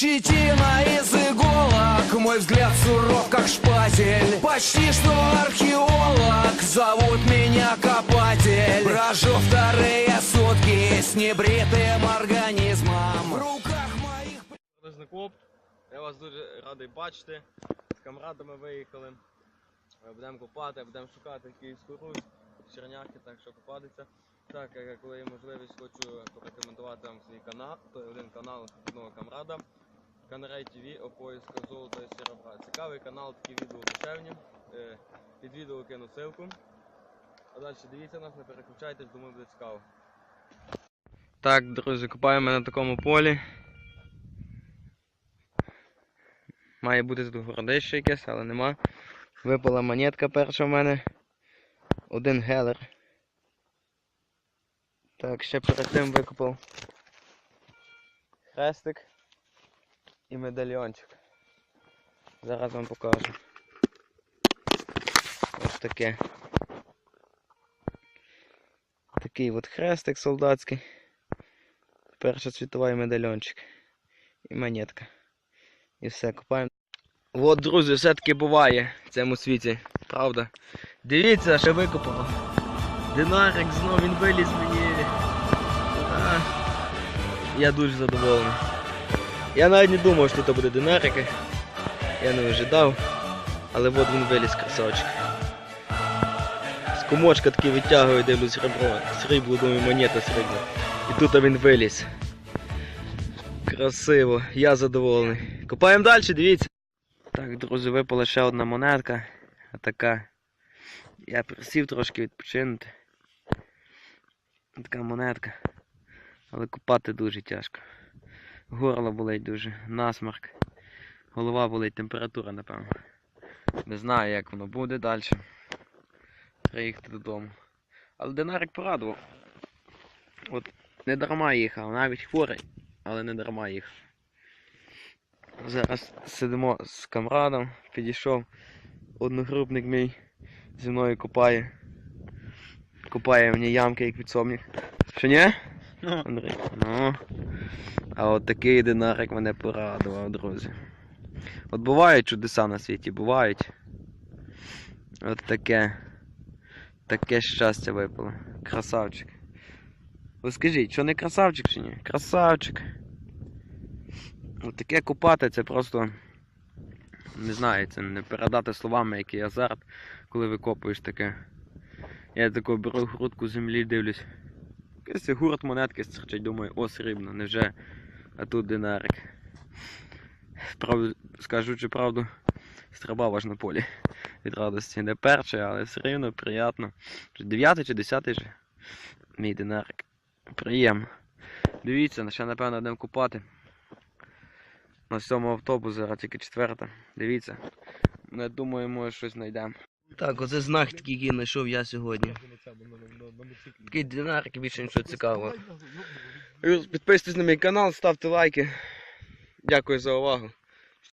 Щетина из иголок, мой взгляд суров, как шпатель Почти что археолог, зовут меня копатель Брожу вторые сутки с небритым организмом В руках моих клуб. Я вас дуже радий бачити. З камрадами виїхали. Е, Будемо купати, будемо шукати Київську Русь, Черняхи, так що купатися. Так, е, коли є можливість, хочу порекомендувати вам свій канал, той один канал одного камрада. Канарей ТВ о поиску золота і серебра. Цікавий канал, такі відео душевні. Е, Під відео кину ссылку. А далі дивіться нас, не переключайтесь, думаю, буде цікаво. Так, друзі, купаємо на такому полі. Має бути тут городище якесь, але нема. Випала монетка перша в мене. Один гелер. Так, ще перед тим викопав хрестик і медальйончик. Зараз вам покажу. Ось таке. Такий от хрестик солдатський. Перша світова і медальйончик. І монетка. І все, купаємо. От, друзі, все-таки буває в цьому світі, правда. Дивіться, що викопало. Динарик знов він виліз мені. Я дуже задоволений. Я навіть не думав, що тут буде динарики. Я не ожидав. Але от він виліз, красавчик. З комочка такий витягує, дивлюсь ребро. Срібло, думаю, монета срібла. І тут він виліз. Красиво, я задоволений. Копаємо далі, дивіться. Так, друзі, випала ще одна монетка. Така. Я присів трошки відпочинути. Така монетка. Але копати дуже тяжко. Горло болить дуже, насморк. Голова болить, температура, напевно. Не знаю, як воно буде далі. Треба їхати додому. Але динарик порадував. От не дарма їхав, навіть хворий, але не дарма їхав. Зараз сидимо з камрадом, підійшов одногрупник мій зі мною копає. Копає мені ямки, як підсобник. Що ні? Андрій? Ну. А от такий динарик мене порадував, друзі. От бувають чудеса на світі, бувають. От таке. Таке щастя випало. Красавчик. Ви скажіть, що не красавчик чи ні? Красавчик. От таке купати це просто. Не знаю, це не передати словами, який азарт, коли викопуєш таке. Я тако беру грудку землі, дивлюсь. Якийсь гурт монетки стерчить, думаю, о, срібно, невже. А тут динарик. Правду, скажучи правду, стрибав аж на полі від радості. Не перший, але все рівно, приємно. Дев'ятий чи десятий же? Мій динарик. Приємно. Дивіться, ще напевно йдемо купати. На сьомому автобус зараз тільки четверта. Дивіться. Я думаю, може щось знайдемо. Так, оце знак такий, який знайшов я сьогодні. Такий динарик більше нічого цікавого. Підписуйтесь на мій канал, ставте лайки. Дякую за увагу.